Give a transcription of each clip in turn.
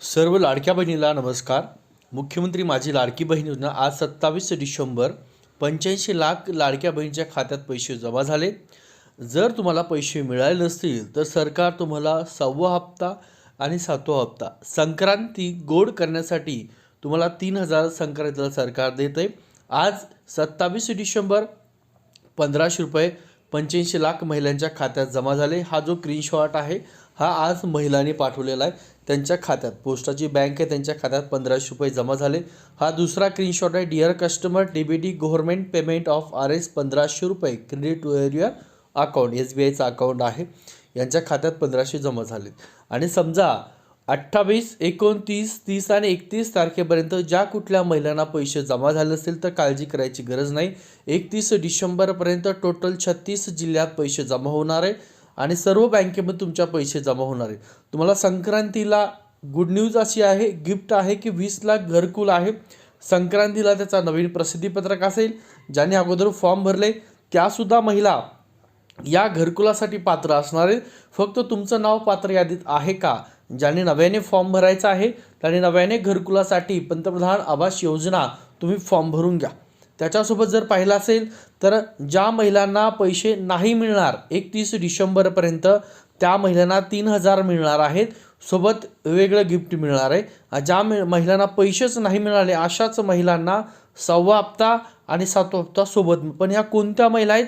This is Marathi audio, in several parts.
सर्व लाडक्या बहिणीला नमस्कार. मुख्यमंत्री माझी लाडकी बहीण योजना आज सत्तावीस डिसेंबर पंच्याऐंशी लाख लाडक्या बहिणीच्या खात्यात पैसे जमा झाले. जर तुम्हाला पैसे मिळाले नसतील तर सरकार तुम्हाला सहावा हप्ता आणि सातवा हप्ता संक्रांती गोड करण्यासाठी तुम्हाला तीन हजार संक्रांतीला सरकार देते आज सत्तावीस डिसेंबर पंधराशे रुपये पंच्याऐंशी लाख महिलांच्या खात्यात जमा झाले. हा जो स्क्रीनशॉट आहे हा आज महिलांनी पाठवलेला आहे. त्यांच्या खात्यात पोस्टाची बँक आहे त्यांच्या खात्यात पंधराशे रुपये जमा झाले. हा दुसरा स्क्रीनशॉट आहे. Dear customer DBT government payment of R S पंधराशे रुपये credit to your account S B आयचं account आहे. यांच्या खात्यात पंधराशे जमा झाले. आणि समजा अठ्ठावीस एकोणतीस तीस आणि एकतीस तारखेपर्यंत ज्या कुठल्या महिलांना पैसे जमा झाले असतील तर काळजी करायची गरज नाही. एकतीस डिसेंबरपर्यंत टोटल छत्तीस जिल्ह्यात पैसे जमा होणार आहे. आणि सर्व बँकेमध्ये तुमच्या पैसे जमा होणार आहे तुम्हाला संक्रांतीला गुड न्यूज अशी आहे गिफ्ट आहे की वीस लाख घरकुल आहे. संक्रांतीला त्याचा नवीन प्रसिद्धीपत्रक असेल ज्याने अगोदर फॉर्म भरले. त्यासुद्धा महिला या घरकुलासाठी पात्र असणार आहे फक्त तुमचं नाव पात्र यादीत आहे का? ज्याने नव्याने फॉर्म भरायचा आहे त्याने नव्याने घरकुलासाठी पंतप्रधान आवास योजना तुम्ही फॉर्म भरून घ्या. त्याच्यासोबत जर पाहिलं असेल तर ज्या महिलांना पैसे नाही मिळणार एकतीस डिसेंबरपर्यंत त्या महिलांना तीन हजार मिळणार आहेत. सोबत वेगळं गिफ्ट मिळणार आहे. ज्या मि- महिलांना पैसेच नाही मिळाले अशाच महिलांना सहावा हप्ता आणि सातवा हप्ता सोबत. पण ह्या कोणत्या महिला आहेत?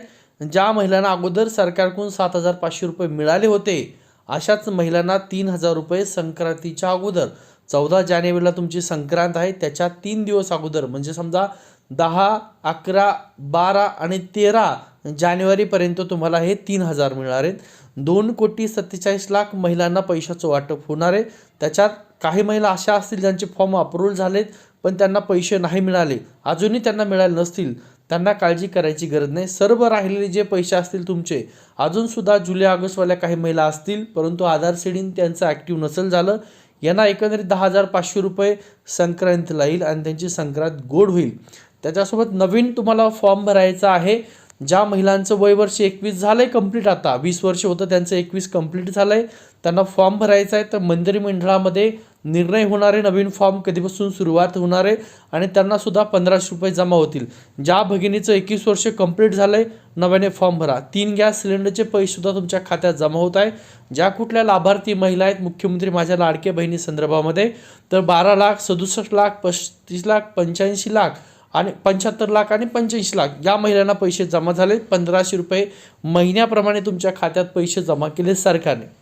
ज्या महिलांना अगोदर सरकारकडून सात हजार पाचशे रुपये मिळाले होते अशाच महिलांना तीन हजार रुपये संक्रांतीच्या अगोदर. चौदा जानेवारीला तुमची संक्रांत आहे त्याच्या तीन दिवस अगोदर. म्हणजे समजा दहा अकरा बारा आणि तेरा जानेवारीपर्यंत तुम्हाला हे तीन हजार मिळणार आहेत. दोन कोटी सत्तेचाळीस लाख महिलांना पैशाचं वाटप होणार आहे. त्याच्यात काही महिला अशा असतील ज्यांचे फॉर्म अप्रूव्ह झालेत पण त्यांना पैसे नाही मिळाले. अजूनही त्यांना मिळाले नसतील. त्यांना काळजी करायची गरज नाही. सर्व राहिलेले जे पैसे असतील तुमचे अजूनसुद्धा जुलै ऑगस्टवाल्या काही महिला असतील परंतु आधार सीडिंग त्यांचं ॲक्टिव्ह नसेल झालं. यांना एकंदरीत दहा हजार पाचशे रुपये संक्रांतीला येईल आणि त्यांची संक्रांत गोड होईल. त्याच्यासोबत नवीन तुम्हाला फॉर्म भरायचा आहे. ज्या महिलांचं वय वर्ष एकवीस झालं आहे कंप्लीट आता. वीस वर्ष होतं त्यांचं एकवीस कंप्लीट झालं आहे त्यांना फॉर्म भरायचा आहे तर मंत्रिमंडळामध्ये निर्णय होणारे नवीन फॉर्म कधीपासून सुरुवात होणार आहे आणि त्यांनासुद्धा पंधराशे रुपये जमा होतील. ज्या भगिनीचं एकवीस वर्ष कंप्लीट झालं आहे नव्याने फॉर्म भरा. तीन गॅस सिलेंडरचे पैसेसुद्धा तुमच्या खात्यात जमा होत आहे. ज्या कुठल्या लाभार्थी महिला आहेत मुख्यमंत्री माझ्या लाडक्या बहिणी संदर्भामध्ये तर बारा लाख सदुसष्ट लाख पस्तीस लाख पंच्याऐंशी लाख आणि पंच्याहत्तर लाख आणि पंच्याऐंशी लाख या महिलांना पैसे जमा झाले पंधराशे रुपये महिन्याप्रमाणे तुमच्या खात्यात पैसे जमा केले सरकारने.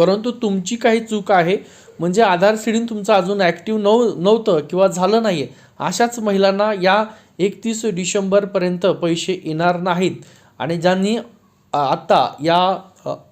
परंतु तुमची काही चूक आहे म्हणजे आधार सीडिंग तुमचं अजून ॲक्टिव्ह नव नव्हतं किंवा झालं नाही आहे अशाच महिलांना या एकतीस डिसेंबरपर्यंत पैसे येणार नाहीत. आणि ज्यांनी आत्ता या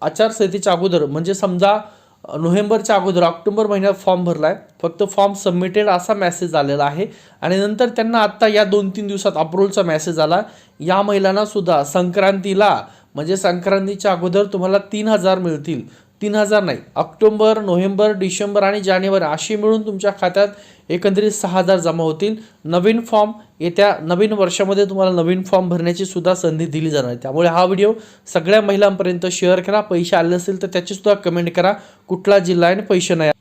आचारसंहितेच्या अगोदर म्हणजे समजा नोव्हेंबरच्या अगोदर ऑक्टोबर महिन्यात फॉर्म भरला आहे फक्त फॉर्म सबमिटेड असा मेसेज आलेला आहे. आणि नंतर त्यांना आत्ता या दोन तीन दिवसात अप्रूव्हलचा मेसेज आला. या महिलांनासुद्धा संक्रांतीला म्हणजे संक्रांतीच्या अगोदर तुम्हाला तीन हजार मिळतील. तीन हजार नाही. ऑक्टोबर नोव्हेंबर डिसेंबर आणि जानेवारी अशी मिळून तुमच्या खात्यात एकंदरीत सहा हजार जमा होतील. नवीन फॉर्म येत्या नवीन वर्षामध्ये तुम्हाला नवीन फॉर्म भरण्याची सुद्धा संधी दिली जाणार आहे. त्यामुळे हा व्हिडिओ सगळ्या महिलांपर्यंत शेअर करा. पैसे आले असतील तर त्याची सुद्धा कमेंट करा. कुठला जिल्हा आहे आणि पैसे नाही.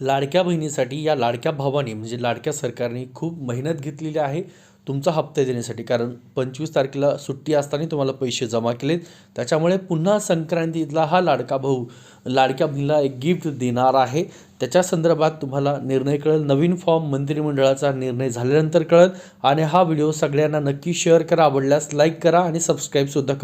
लाडक्या बहिणीसाठी या लाडक्या भावाने म्हणजे लाडक्या सरकारने खूप मेहनत घेतलेली आहे. तुमचा हप्ता देण्यासाठी कारण पंचवीस तारखेला सुट्टी असताना तुम्हाला पैसे जमा केलेत. त्याच्यामुळे पुन्हा संक्रांतीतला हा लाडका भाऊ लाडक्या बहिणीला एक गिफ्ट देणार आहे. त्याच्या संदर्भात तुम्हाला निर्णय कळेल. नवीन फॉर्म मंत्रिमंडळाचा निर्णय झाल्यानंतर कळेल. आणि हा व्हिडिओ सगळ्यांना नक्की शेअर करा. आवडल्यास लाईक करा आणि सबस्क्राईबसुद्धा करा.